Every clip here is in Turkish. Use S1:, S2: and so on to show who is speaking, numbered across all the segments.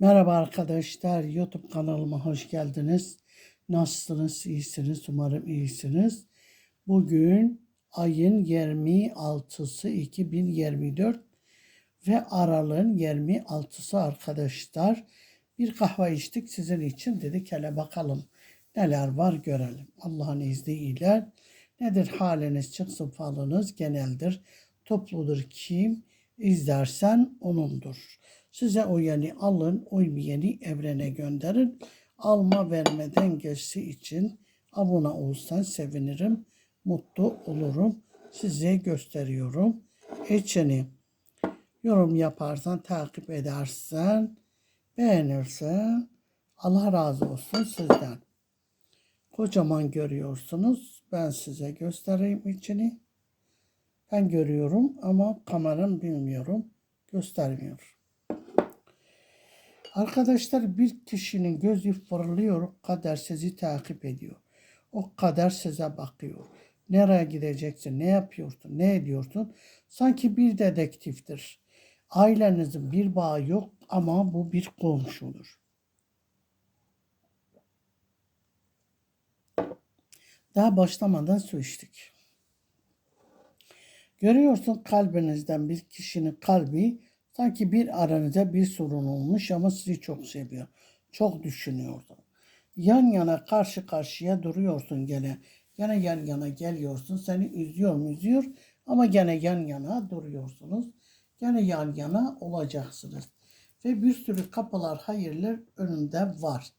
S1: Merhaba arkadaşlar, YouTube kanalıma hoş geldiniz. Nasılsınız? İyisiniz? Umarım iyisiniz. Bugün ayın 26'sı 2024 ve aralığın 26'sı arkadaşlar. Bir kahve içtik sizin için dedik hele bakalım neler var görelim. Allah'ın izniyle nedir haliniz çıksın falınız geneldir. Topludur kim izlersen onundur. Size uyanı alın, uymayanı evrene gönderin. Alma verme dengesi için abone olsan sevinirim, mutlu olurum. Size gösteriyorum. İçini yorum yaparsan, takip edersen, beğenirsen Allah razı olsun sizden. Kocaman görüyorsunuz. Ben size göstereyim içini. Ben görüyorum ama kameram bilmiyorum. Göstermiyor. Arkadaşlar bir kişinin gözü fırlıyor, kader sizi takip ediyor. O kader size bakıyor. Nereye gideceksin, ne yapıyorsun, ne ediyorsun? Sanki bir dedektiftir. Ailenizin bir bağı yok ama bu bir komşudur. Daha başlamadan su içtik. Görüyorsun kalbinizden bir kişinin kalbi sanki bir aranızda bir sorun olmuş ama sizi çok seviyor. Çok düşünüyordu. Yan yana karşı karşıya duruyorsun gene. Gene yan yana geliyorsun. Seni üzüyor üzüyor ama gene yan yana duruyorsunuz. Gene yan yana olacaksınız. Ve bir sürü kapılar, hayırlar önünde var.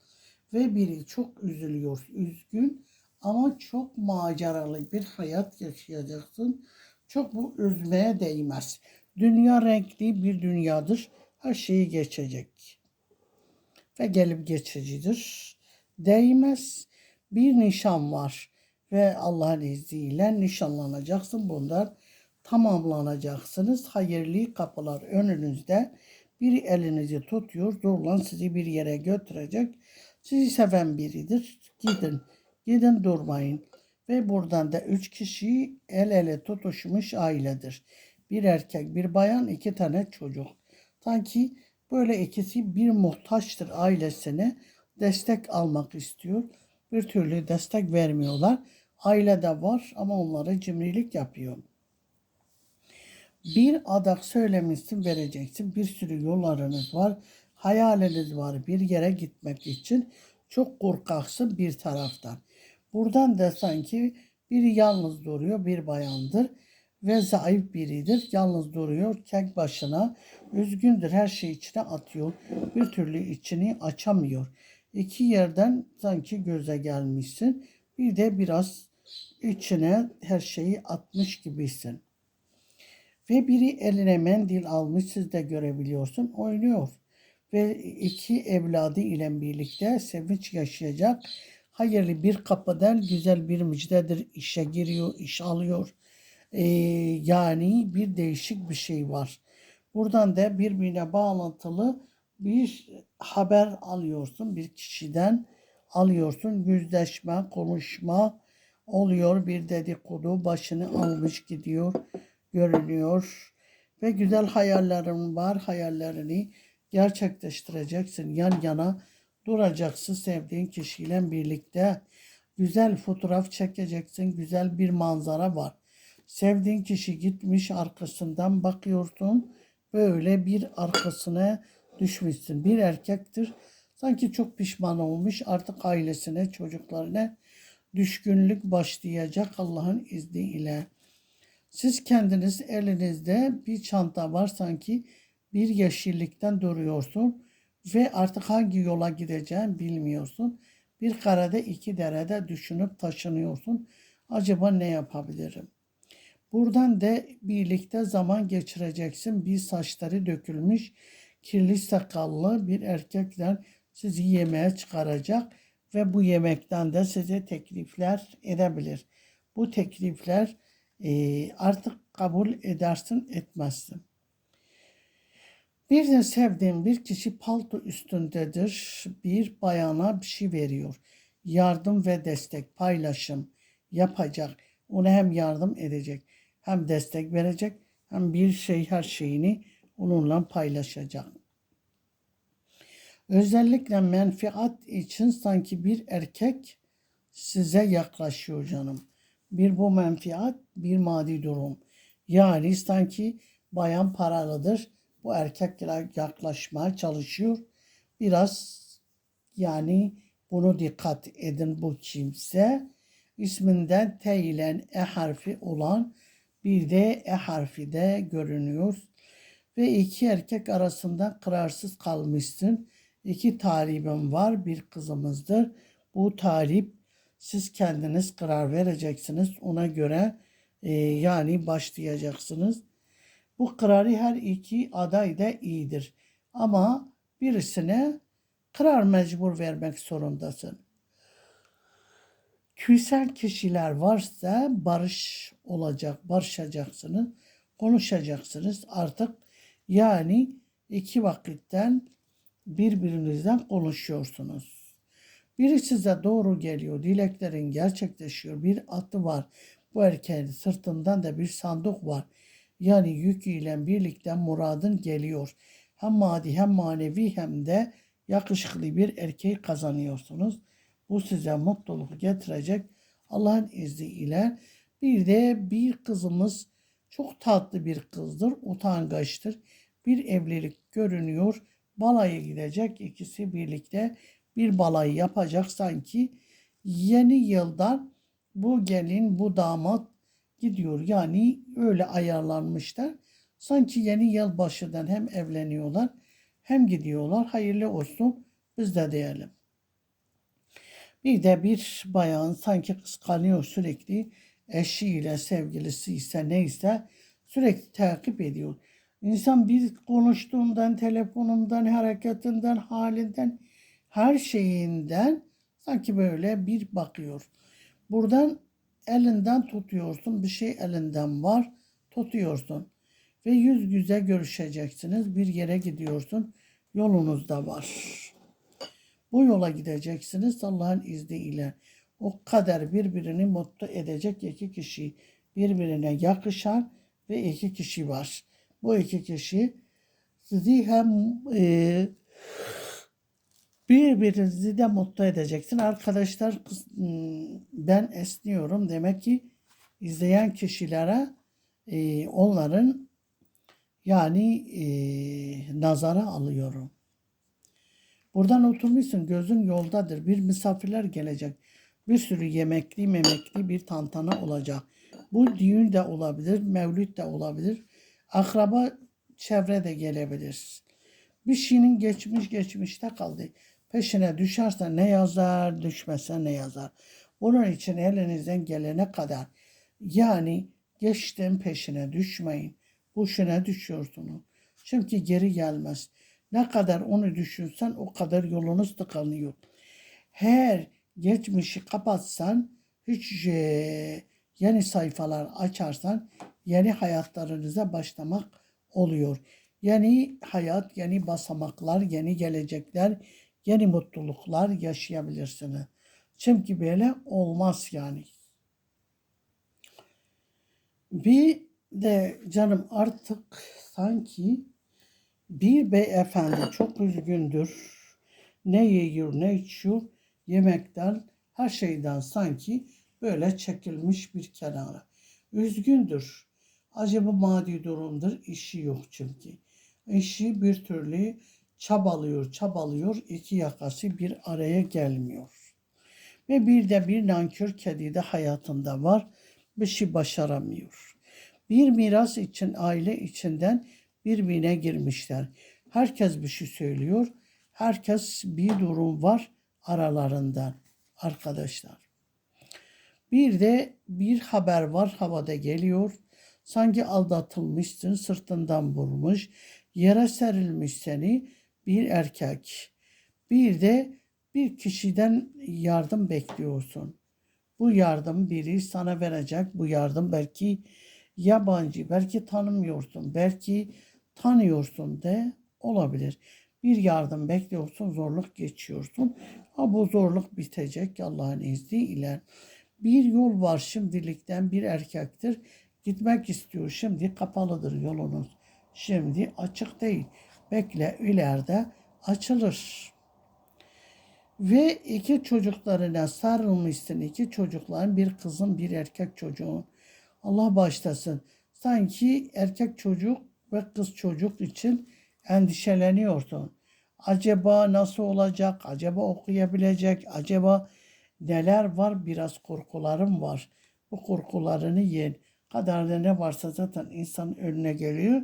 S1: Ve biri çok üzülüyor, üzgün ama çok maceralı bir hayat yaşayacaksın. Çok bu üzmeye değmez. Dünya renkli bir dünyadır. Her şeyi geçecek. Ve gelip geçicidir. Değmez. Bir nişan var. Ve Allah'ın izniyle nişanlanacaksın. Bunlar tamamlanacaksınız. Hayırlı kapılar önünüzde. Biri elinizi tutuyor. Zorlan sizi bir yere götürecek. Sizi seven biridir. Gidin. Gidin durmayın. Ve buradan da üç kişi el ele tutuşmuş ailedir. Bir erkek, bir bayan, iki tane çocuk. Sanki böyle ikisi bir muhtaçtır ailesine destek almak istiyor. Bir türlü destek vermiyorlar. Aile de var ama onlara cimrilik yapıyor. Bir adak söylemişsin vereceksin. Bir sürü yollarınız var. Hayaliniz var bir yere gitmek için. Çok korkaksın bir taraftan. Buradan da sanki biri yalnız duruyor bir bayandır ve zayıf biridir. Yalnız duruyor tek başına. Üzgündür her şeyi içine atıyor. Bir türlü içini açamıyor. İki yerden sanki göze gelmişsin. Bir de biraz içine her şeyi atmış gibisin. Ve biri eline mendil almış siz de görebiliyorsun oynuyor. Ve iki evladı ile birlikte sevinç yaşayacak. Hayırlı bir kapıdan güzel bir müjdedir. İşe giriyor, iş alıyor e, yani bir değişik bir şey var. Buradan da birbirine bağlantılı bir haber alıyorsun bir kişiden alıyorsun. Yüzleşme konuşma oluyor. Bir dedikodu başını almış gidiyor görünüyor. Ve güzel hayallerin var. Hayallerini gerçekleştireceksin. Yan yana duracaksın sevdiğin kişiyle birlikte. Güzel fotoğraf çekeceksin. Güzel bir manzara var Sevdiğin kişi gitmiş arkasından bakıyorsun. Böyle bir arkasına düşmüşsün. Bir erkektir. Sanki çok pişman olmuş. Artık ailesine, çocuklarına düşkünlük başlayacak Allah'ın izniyle. Siz kendiniz elinizde bir çanta var sanki bir yeşillikten duruyorsun ve artık hangi yola gideceğini bilmiyorsun. Bir karede iki derede düşünüp taşınıyorsun. Acaba ne yapabilirim? Buradan da birlikte zaman geçireceksin. Bir saçları dökülmüş, kirli sakallı bir erkekler sizi yemeğe çıkaracak ve bu yemekten de size teklifler edebilir. Bu teklifler e, artık kabul edersin etmezsin. Bir de sevdiğim bir kişi palto üstündedir. Bir bayana bir şey veriyor. Yardım ve destek, paylaşım yapacak. Ona hem yardım edecek hem destek verecek hem bir şey her şeyini onunla paylaşacak. Özellikle menfaat için sanki bir erkek size yaklaşıyor canım. Bir bu menfaat, bir maddi durum. Yani sanki bayan paralıdır. Bu erkek yaklaşmaya çalışıyor. Biraz yani bunu dikkat edin bu kimse. isminden T ile E harfi olan bir de E harfi de görünüyor. Ve iki erkek arasında kararsız kalmışsın. İki talibim var, bir kızımızdır. Bu talip siz kendiniz karar vereceksiniz. Ona göre e, yani başlayacaksınız. Bu kararı her iki aday da iyidir. Ama birisine karar mecbur vermek zorundasın. Küysel kişiler varsa barış olacak, barışacaksınız, konuşacaksınız artık. Yani iki vakitten birbirinizden konuşuyorsunuz. Biri size doğru geliyor, dileklerin gerçekleşiyor, bir atı var. Bu erkeğin sırtından da bir sandık var. Yani yük ile birlikte muradın geliyor. Hem maddi hem manevi hem de yakışıklı bir erkeği kazanıyorsunuz. Bu size mutluluk getirecek Allah'ın izniyle. Bir de bir kızımız çok tatlı bir kızdır, utangaçtır. Bir evlilik görünüyor. Balaya gidecek ikisi birlikte bir balayı yapacak sanki yeni yıldan bu gelin bu damat gidiyor. Yani öyle ayarlanmışlar. Sanki yeni yıl başından hem evleniyorlar hem gidiyorlar. Hayırlı olsun biz de diyelim. Bir de bir bayan sanki kıskanıyor sürekli eşiyle sevgilisi ise neyse sürekli takip ediyor. İnsan bir konuştuğundan, telefonundan, hareketinden, halinden, her şeyinden sanki böyle bir bakıyor. Buradan elinden tutuyorsun, bir şey elinden var, tutuyorsun. Ve yüz yüze görüşeceksiniz, bir yere gidiyorsun, yolunuzda var. Bu yola gideceksiniz Allah'ın izniyle. O kader birbirini mutlu edecek iki kişi, birbirine yakışan ve iki kişi var. Bu iki kişi sizi hem e, birbirinizi de mutlu edeceksin. Arkadaşlar hmm, ben esniyorum. Demek ki izleyen kişilere e, onların yani e, nazara alıyorum. Buradan oturmuşsun gözün yoldadır. Bir misafirler gelecek. Bir sürü yemekli memekli bir tantana olacak. Bu düğün de olabilir, mevlüt de olabilir. Akraba çevre de gelebilir. Bir şeyin geçmiş geçmişte kaldı. Peşine düşerse ne yazar, düşmese ne yazar. Bunun için elinizden gelene kadar yani geçtim peşine düşmeyin. Boşuna düşüyorsunuz. Çünkü geri gelmez. Ne kadar onu düşünsen o kadar yolunuz tıkanıyor. Her geçmişi kapatsan hiç yeni sayfalar açarsan yeni hayatlarınıza başlamak oluyor. Yeni hayat, yeni basamaklar, yeni gelecekler, yeni mutluluklar yaşayabilirsiniz. Çünkü böyle olmaz yani. Bir de canım artık sanki bir beyefendi çok üzgündür. Ne yiyor ne içiyor yemekten her şeyden sanki böyle çekilmiş bir kenara. Üzgündür. Acaba maddi durumdur. işi yok çünkü. İşi bir türlü çabalıyor, çabalıyor. iki yakası bir araya gelmiyor. Ve bir de bir nankör kedi de hayatında var. Bir şey başaramıyor. Bir miras için aile içinden birbirine girmişler. Herkes bir şey söylüyor. Herkes bir durum var aralarında arkadaşlar. Bir de bir haber var havada geliyor. Sanki aldatılmışsın, sırtından vurmuş, yere serilmiş seni bir erkek. Bir de bir kişiden yardım bekliyorsun. Bu yardım biri sana verecek. Bu yardım belki yabancı, belki tanımıyorsun, belki tanıyorsun de olabilir. Bir yardım bekliyorsun, zorluk geçiyorsun. Ha bu zorluk bitecek Allah'ın izniyle. Bir yol var şimdilikten bir erkektir. Gitmek istiyor. Şimdi kapalıdır yolunuz. Şimdi açık değil. Bekle ileride açılır. Ve iki çocuklarına sarılmışsın. iki çocukların bir kızın bir erkek çocuğun. Allah başlasın. Sanki erkek çocuk ve kız çocuk için endişeleniyorsun. Acaba nasıl olacak? Acaba okuyabilecek? Acaba neler var? Biraz korkularım var. Bu korkularını yen. Kaderde ne varsa zaten insanın önüne geliyor.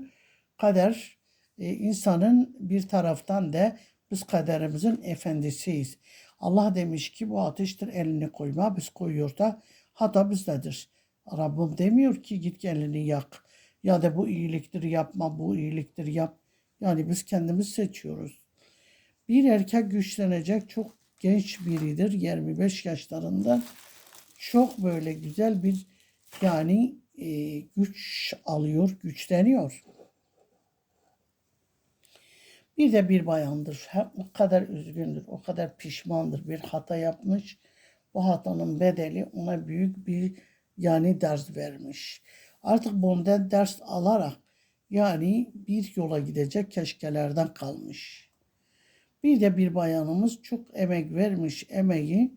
S1: Kader e, insanın bir taraftan da biz kaderimizin efendisiyiz. Allah demiş ki bu ateştir elini koyma. Biz koyuyor da hata bizdedir. Rabbim demiyor ki git elini yak. Ya da bu iyiliktir yapma, bu iyiliktir yap. Yani biz kendimiz seçiyoruz. Bir erkek güçlenecek çok genç biridir. 25 yaşlarında çok böyle güzel bir yani e, güç alıyor, güçleniyor. Bir de bir bayandır. Hem o kadar üzgündür, o kadar pişmandır. Bir hata yapmış. Bu hatanın bedeli ona büyük bir yani ders vermiş. Artık bundan ders alarak yani bir yola gidecek keşkelerden kalmış. Bir de bir bayanımız çok emek vermiş. Emeği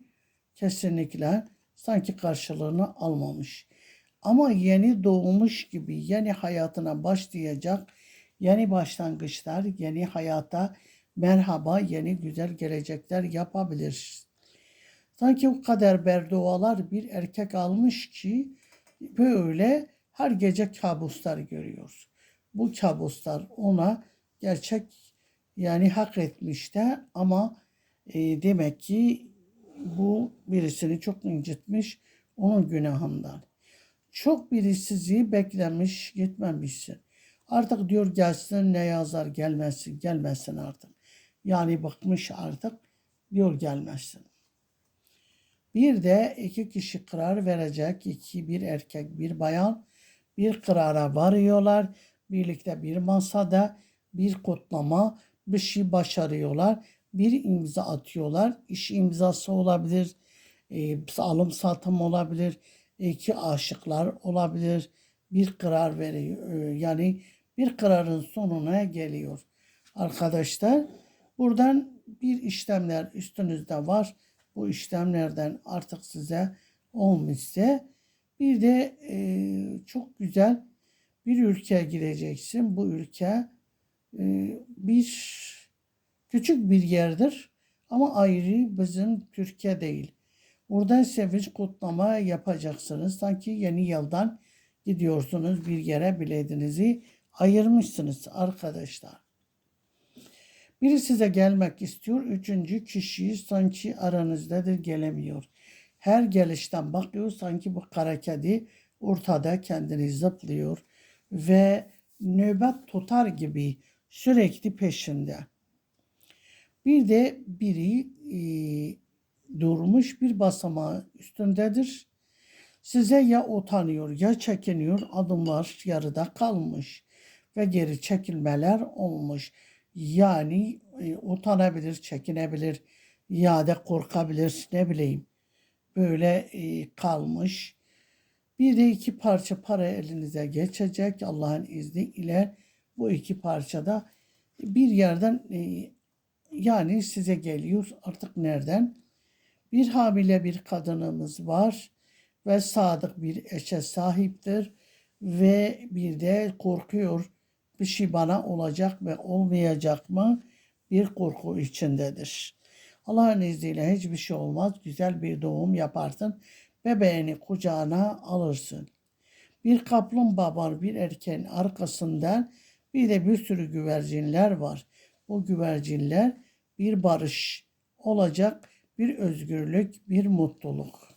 S1: kesinlikle sanki karşılığını almamış. Ama yeni doğmuş gibi yeni hayatına başlayacak yeni başlangıçlar, yeni hayata merhaba, yeni güzel gelecekler yapabilir. Sanki o kadar berdualar bir erkek almış ki böyle her gece kabuslar görüyor. Bu kabuslar ona gerçek yani hak etmiş de ama e, demek ki bu birisini çok incitmiş onun günahından. Çok biri sizi beklemiş gitmemişsin. Artık diyor gelsin ne yazar gelmesin gelmesin artık. Yani bakmış artık diyor gelmesin. Bir de iki kişi karar verecek. iki bir erkek bir bayan bir karara varıyorlar. Birlikte bir masada bir kutlama bir şey başarıyorlar. Bir imza atıyorlar. İş imzası olabilir. E, alım satım olabilir. iki aşıklar olabilir. Bir karar veriyor. E, yani bir kararın sonuna geliyor. Arkadaşlar buradan bir işlemler üstünüzde var. Bu işlemlerden artık size olmuşsa bir de e, çok güzel bir ülkeye gideceksin. Bu ülke e, bir küçük bir yerdir ama ayrı bizim Türkiye değil. Buradan sevinç kutlama yapacaksınız. Sanki yeni yıldan gidiyorsunuz bir yere biletinizi ayırmışsınız arkadaşlar. Biri size gelmek istiyor. Üçüncü kişi sanki aranızdadır gelemiyor. Her gelişten bakıyor sanki bu kara kedi ortada kendini zıplıyor ve nöbet tutar gibi sürekli peşinde. Bir de biri e, durmuş bir basamağı üstündedir. Size ya utanıyor ya çekiniyor adımlar yarıda kalmış ve geri çekilmeler olmuş. Yani e, utanabilir, çekinebilir ya da korkabilir ne bileyim. Böyle e, kalmış. Bir de iki parça para elinize geçecek Allah'ın izniyle. Bu iki parçada bir yerden e, yani size geliyor artık nereden? Bir hamile bir kadınımız var ve sadık bir eşe sahiptir ve bir de korkuyor bir şey bana olacak ve olmayacak mı bir korku içindedir. Allah'ın izniyle hiçbir şey olmaz. Güzel bir doğum yaparsın. Bebeğini kucağına alırsın. Bir kaplumbağa bir erkeğin arkasından bir de bir sürü güvercinler var. Bu güvercinler bir barış olacak, bir özgürlük, bir mutluluk.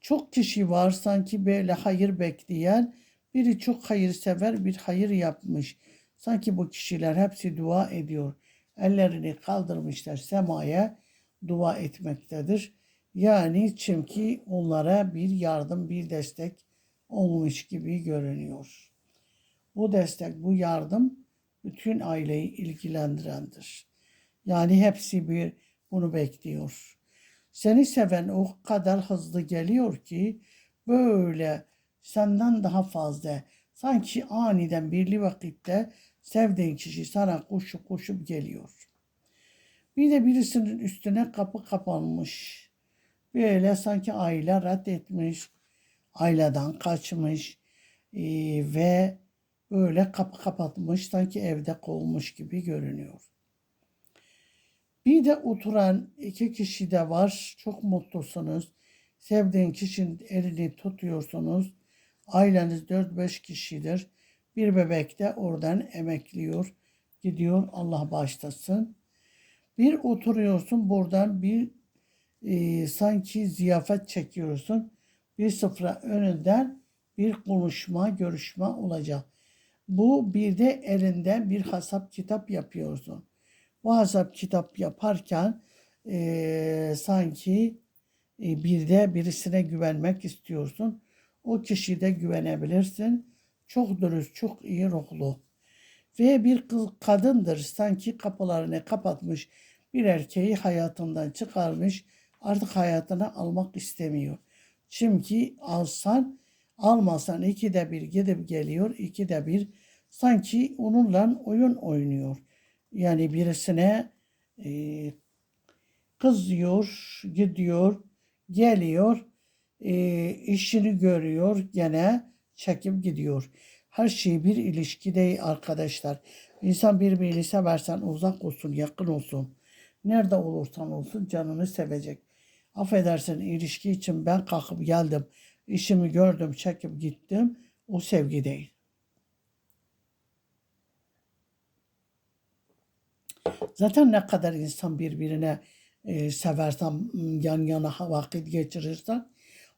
S1: Çok kişi var sanki böyle hayır bekleyen biri çok hayırsever bir hayır yapmış. Sanki bu kişiler hepsi dua ediyor. Ellerini kaldırmışlar semaya dua etmektedir. Yani çünkü onlara bir yardım, bir destek olmuş gibi görünüyor. Bu destek, bu yardım bütün aileyi ilgilendirendir. Yani hepsi bir bunu bekliyor. Seni seven o kadar hızlı geliyor ki böyle senden daha fazla. Sanki aniden birli vakitte sevdiğin kişi sana koşup koşup geliyor. Bir de birisinin üstüne kapı kapanmış. Böyle sanki aile reddetmiş. Aileden kaçmış. Ee, ve böyle kapı kapatmış. Sanki evde kovmuş gibi görünüyor. Bir de oturan iki kişi de var. Çok mutlusunuz. Sevdiğin kişinin elini tutuyorsunuz. Aileniz 4-5 kişidir. Bir bebek de oradan emekliyor. Gidiyor Allah başlasın. Bir oturuyorsun buradan bir e, sanki ziyafet çekiyorsun. Bir sıfıra önünden bir konuşma, görüşme olacak. Bu bir de elinden bir hesap kitap yapıyorsun. Bu hesap kitap yaparken e, sanki e, bir de birisine güvenmek istiyorsun. O kişiye de güvenebilirsin. Çok dürüst, çok iyi ruhlu. Ve bir kız, kadındır sanki kapılarını kapatmış. Bir erkeği hayatından çıkarmış. Artık hayatına almak istemiyor. Çünkü alsan almasan ikide bir gidip geliyor. ikide bir sanki onunla oyun oynuyor. Yani birisine e, kızıyor, gidiyor, geliyor, e, işini görüyor, gene çekip gidiyor. Her şey bir ilişki değil arkadaşlar. İnsan birbirini seversen uzak olsun, yakın olsun. Nerede olursan olsun canını sevecek. Affedersin ilişki için ben kalkıp geldim. işimi gördüm, çekip gittim. O sevgi değil. Zaten ne kadar insan birbirine e, seversen, yan yana vakit geçirirsen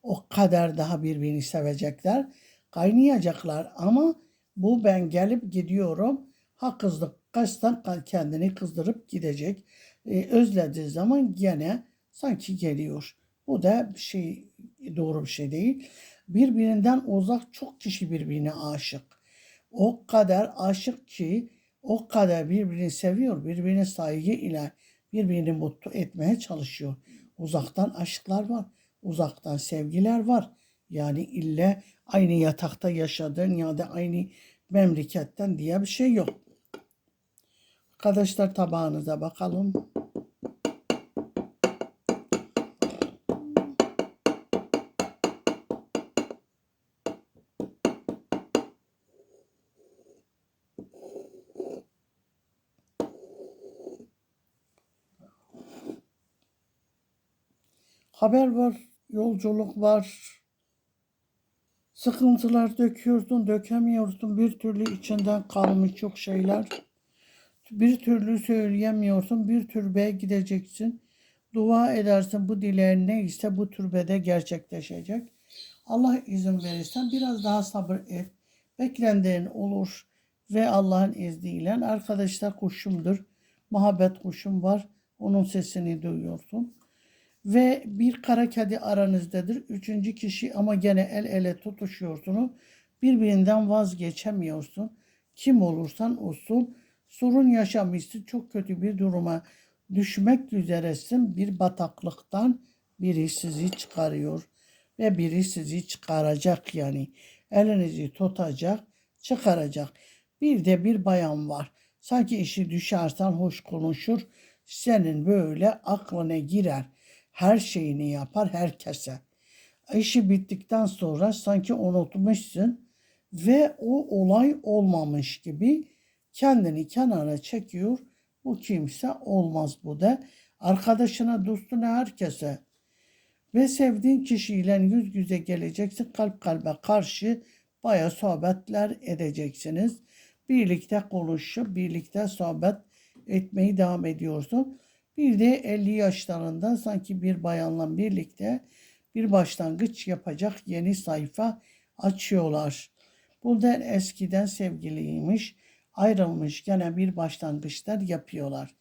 S1: o kadar daha birbirini sevecekler. Kaynayacaklar ama bu ben gelip gidiyorum. Ha kızdık kaçtan kendini kızdırıp gidecek. E, özlediği zaman gene sanki geliyor. Bu da bir şey doğru bir şey değil. Birbirinden uzak çok kişi birbirine aşık. O kadar aşık ki o kadar birbirini seviyor, birbirine saygı ile birbirini mutlu etmeye çalışıyor. Uzaktan aşklar var, uzaktan sevgiler var. Yani ille aynı yatakta yaşadın ya da aynı memleketten diye bir şey yok. Arkadaşlar tabağınıza bakalım. Haber var, yolculuk var. Sıkıntılar döküyorsun, dökemiyorsun. Bir türlü içinden kalmış çok şeyler. Bir türlü söyleyemiyorsun. Bir türbeye gideceksin. Dua edersin bu dileğin neyse bu türbede gerçekleşecek. Allah izin verirsen biraz daha sabır et. Beklendiğin olur ve Allah'ın izniyle arkadaşlar kuşumdur. Muhabbet kuşum var. Onun sesini duyuyorsun ve bir kara kedi aranızdadır. Üçüncü kişi ama gene el ele tutuşuyorsunuz. Birbirinden vazgeçemiyorsun. Kim olursan olsun sorun yaşamışsın. Çok kötü bir duruma düşmek üzeresin. Bir bataklıktan biri sizi çıkarıyor ve biri sizi çıkaracak yani. Elinizi tutacak, çıkaracak. Bir de bir bayan var. Sanki işi düşersen hoş konuşur. Senin böyle aklına girer her şeyini yapar herkese. İşi bittikten sonra sanki unutmuşsun ve o olay olmamış gibi kendini kenara çekiyor. Bu kimse olmaz bu da. Arkadaşına, dostuna, herkese ve sevdiğin kişiyle yüz yüze geleceksin. Kalp kalbe karşı baya sohbetler edeceksiniz. Birlikte konuşup birlikte sohbet etmeyi devam ediyorsun. Bir de 50 yaşlarında sanki bir bayanla birlikte bir başlangıç yapacak yeni sayfa açıyorlar. Bundan eskiden sevgiliymiş, ayrılmış gene bir başlangıçlar yapıyorlar.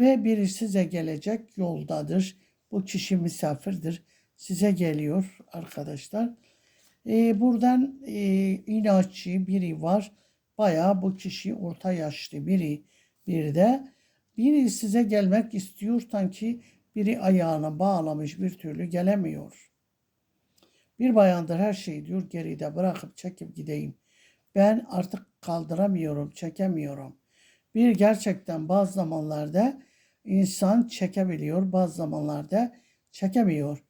S1: Ve biri size gelecek yoldadır. Bu kişi misafirdir. Size geliyor arkadaşlar. Ee, buradan e, inatçı biri var. Bayağı bu kişi orta yaşlı biri bir de biri size gelmek istiyor sanki biri ayağına bağlamış bir türlü gelemiyor. Bir bayandır her şeyi diyor geride bırakıp çekip gideyim. Ben artık kaldıramıyorum, çekemiyorum. Bir gerçekten bazı zamanlarda insan çekebiliyor. Bazı zamanlarda çekemiyor.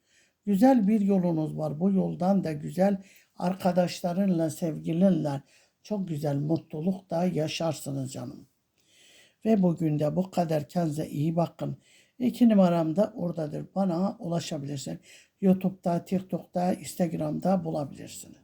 S1: Güzel bir yolunuz var. Bu yoldan da güzel arkadaşlarınla, sevgilinle çok güzel mutluluk da yaşarsınız canım. Ve bugün de bu kadar kendinize iyi bakın. İki numaram da oradadır. Bana ulaşabilirsin. YouTube'da, TikTok'ta, Instagram'da bulabilirsin.